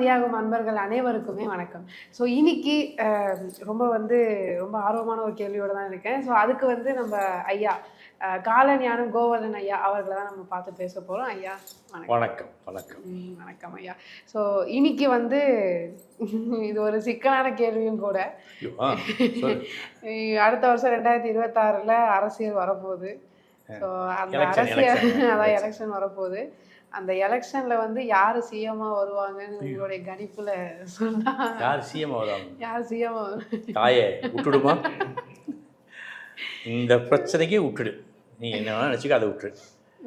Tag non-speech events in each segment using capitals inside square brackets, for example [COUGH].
மதியாகும் அன்பர்கள் அனைவருக்குமே வணக்கம். ஸோ இன்னைக்கு ரொம்ப வந்து ரொம்ப ஆர்வமான ஒரு கேள்வியோட தான் இருக்கேன். ஸோ அதுக்கு வந்து நம்ம ஐயா காலஞானம் கோவர்தன் ஐயா அவர்களை தான் நம்ம பார்த்து பேச போகிறோம் ஐயா வணக்கம். வணக்கம் வணக்கம். ஐயா. ஸோ இன்னைக்கு வந்து இது ஒரு சிக்கலான கேள்வியும் கூட. [LAUGHS] அடுத்த வருஷம் ரெண்டாயிரத்தி இருபத்தாறில் அரசியல் வரப்போகுது. ஸோ அந்த அரசியல் [LAUGHS] அதான். எலெக்ஷன் வரப்போகுது. அந்த எலெக்ஷன்ல வந்து யார் சிஎம்மா வருவாங்கன்னு உங்களுடைய கணிப்புல சொன்னா யார் சிஎம் வருவாங்க? யார் சிஎம் தாயே விட்டுடுமா? இந்த பிரச்சனைக்கே விட்டுடு. நீ என்ன வேணா நினச்சிக்க அதை விட்டுடு.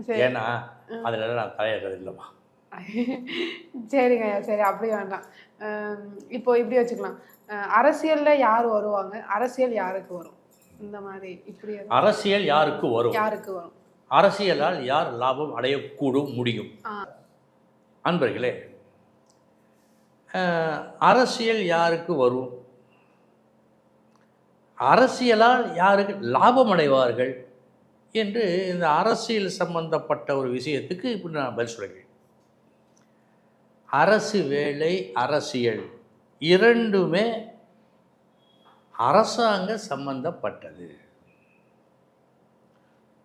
சரி. ஏன்னா அதில் நான் தலையிடுறது இல்லைம்மா. சரிங்க சரி அப்படி வேண்டாம். இப்போ இப்படி வச்சுக்கலாம். அரசியல்ல யார் வருவாங்க? அரசியல் யாருக்கு வரும்? இந்த மாதிரி இப்படி அரசியல் யாருக்கு வரும்? யாருக்கு வரும்? அரசியலால் யார் லாபம் அடையக்கூடும் முடியும். அன்பர்களே அரசியல் யாருக்கு வரும்? அரசியலால் யாருக்கு லாபம் அடைவார்கள் என்று இந்த அரசியல் சம்பந்தப்பட்ட ஒரு விஷயத்துக்கு இப்படி நான் பதில் சொல்கிறேன். அரசு வேலை அரசியல் இரண்டுமே அரசாங்க சம்பந்தப்பட்டது.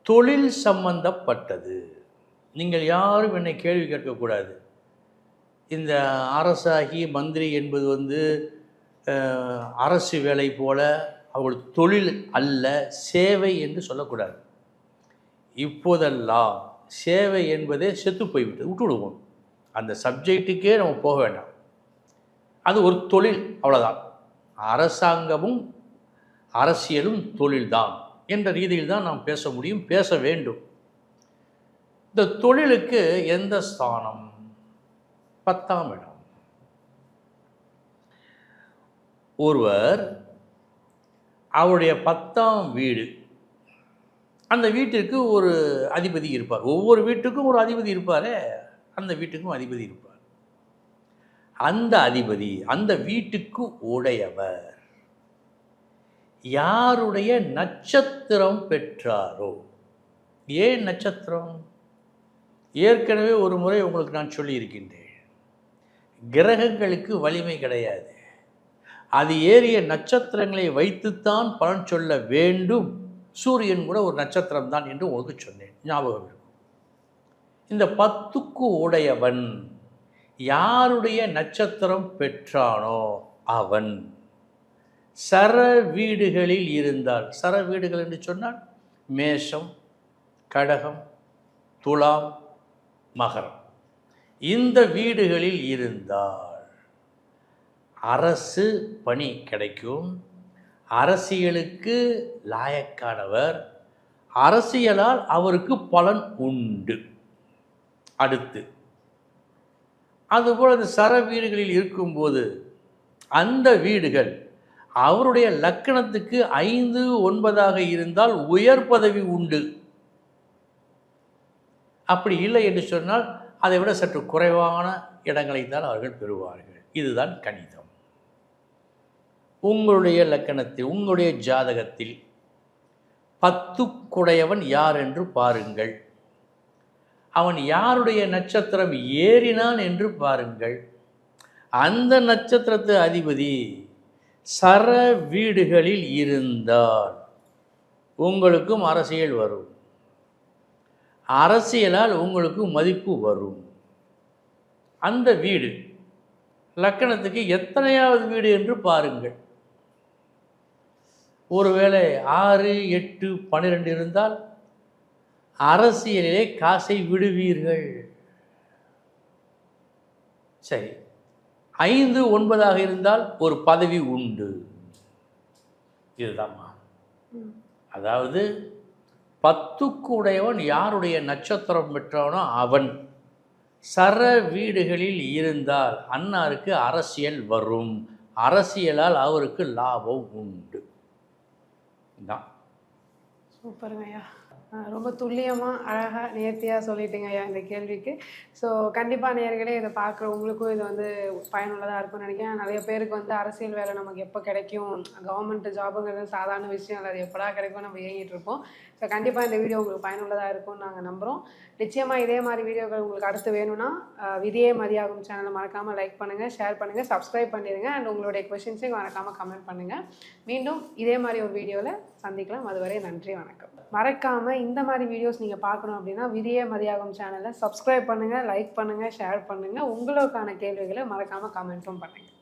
தொழில் சம்பந்தப்பட்டது. நீங்கள் யாரும் என்னை கேள்வி கேட்கக்கூடாது. இந்த அரசாகி மந்திரி என்பது வந்து அரசு வேலை போல அவர்கள் தொழில் அல்ல சேவை என்று சொல்லக்கூடாது. இப்போதெல்லாம் சேவை என்பதே செத்து போய்விட்டது விட்டுவிடுவோம் அந்த சப்ஜெக்ட்டுக்கே நம்ம போக வேண்டாம். அது ஒரு தொழில் அவ்வளோதான் அரசாங்கமும் அரசியலும் தொழில்தான். என்ற ரீதியில் தான் நாம் பேச முடியும் பேச வேண்டும். இந்த தொழிலுக்கு எந்த ஸ்தானம்? பத்தாம் இடம். ஒருவர் அவருடைய பத்தாம் வீடு அந்த வீட்டிற்கு ஒரு அதிபதி இருப்பார். ஒவ்வொரு வீட்டுக்கும் ஒரு அதிபதி இருப்பாரே அந்த வீட்டுக்கும் அதிபதி இருப்பார். அந்த அதிபதி அந்த வீட்டுக்கு உடையவர். யாருடைய நட்சத்திரம் பெற்றாரோ? ஏன் நட்சத்திரம்? ஏற்கனவே ஒரு முறை உங்களுக்கு நான் சொல்லியிருக்கின்றேன். கிரகங்களுக்கு வலிமை கிடையாது. அது ஏறிய நட்சத்திரங்களை வைத்துத்தான் பலன் சொல்ல வேண்டும். சூரியன் கூட ஒரு நட்சத்திரம் தான் என்று உங்களுக்கு சொன்னேன். ஞாபகம் இருக்கும் இந்த பத்துக்கு உடையவன் யாருடைய நட்சத்திரம் பெற்றானோ? அவன். சர வீடுகளில் இருந்தால் சர வீடுகள் என்று சொன்னால் மேஷம் கடகம் துலாம் மகரம். இந்த வீடுகளில் இருந்தால் அரசு பணி கிடைக்கும். அரசியலுக்கு லாயக்கானவர் அரசியலால் அவருக்கு பலன் உண்டு. அடுத்து அதுபோல் அந்த சர வீடுகளில் இருக்கும்போது அந்த வீடுகள் அவருடைய லக்கணத்துக்கு ஐந்து ஒன்பதாக இருந்தால் உயர் பதவி உண்டு. அப்படி இல்லை என்று சொன்னால் அதை விட சற்று குறைவான இடங்களை தான் அவர்கள் பெறுவார்கள். இதுதான் கணிதம். உங்களுடைய லக்கணத்தில் உங்களுடைய ஜாதகத்தில் பத்துக்குடையவன் யார் என்று பாருங்கள். அவன் யாருடைய நட்சத்திரம் ஏறினான் என்று பாருங்கள். அந்த நட்சத்திரத்து அதிபதி சர வீடுகளில் இருந்தால் உங்களுக்கும் அரசியல் வரும். அரசியலால் உங்களுக்கு மதிப்பு வரும். அந்த வீடு லக்கணத்துக்கு எத்தனையாவது வீடு என்று பாருங்கள். ஒருவேளை ஆறு எட்டு பன்னிரெண்டு இருந்தால் அரசியலிலே காசை விடுவீர்கள். சரி. ஐந்து ஒன்பதாக இருந்தால் ஒரு பதவி உண்டு. இதுதாம்மா. அதாவது பத்துக்கு உடையவன் யாருடைய நட்சத்திரம் பெற்றானோ அவன். சர வீடுகளில் இருந்தால் அன்னாருக்கு அரசியல் வரும். அரசியலால் அவருக்கு லாபம் உண்டு. தான் சூப்பருங்க ஐயா அஹ் ரொம்ப துல்லியமாக அழகாக நேர்த்தியாக சொல்லிட்டீங்க ஐயா இந்த கேள்விக்கு. ஸோ கண்டிப்பாக நேர்களே இதை பார்க்குற உங்களுக்கும் இது வந்து பயனுள்ளதாக இருக்கும்னு நினைக்கிறேன். நிறைய பேருக்கு வந்து அரசியல் வேலை நமக்கு எப்போ கிடைக்கும்? கவர்மெண்ட் ஜாபுங்கிறது சாதாரண விஷயம் இல்லை அது எப்படா கிடைக்கும்? நம்ம இயங்கிட்டு இருப்போம். ஸோ கண்டிப்பாக இந்த வீடியோ உங்களுக்கு பயனுள்ளதாக இருக்கும்னு நாங்கள் நம்புகிறோம் நிச்சயமாக இதே மாதிரி வீடியோக்கள் உங்களுக்கு அடுத்து வேணும்னா விதியே மதியாகும் சேனலை மறக்காமல் லைக் பண்ணுங்கள் ஷேர் பண்ணுங்கள் சப்ஸ்கிரைப் பண்ணிடுங்க அண்ட் உங்களுடைய கொஷின்ஸையும் மறக்காமல் கமெண்ட் பண்ணுங்கள் மீண்டும் இதே மாதிரி ஒரு வீடியோவில் சந்திக்கலாம். அதுவரை நன்றி வணக்கம். மறக்காமல் இந்த மாதிரி வீடியோஸ் நீங்கள் பார்க்கணும் அப்படின்னா விதியே மதியாகும் சேனலை சப்ஸ்கிரைப் பண்ணுங்கள் லைக் பண்ணுங்கள் ஷேர் பண்ணுங்கள் உங்களுக்கான கேள்விகளை மறக்காமல் கமெண்ட்டும் பண்ணுங்கள்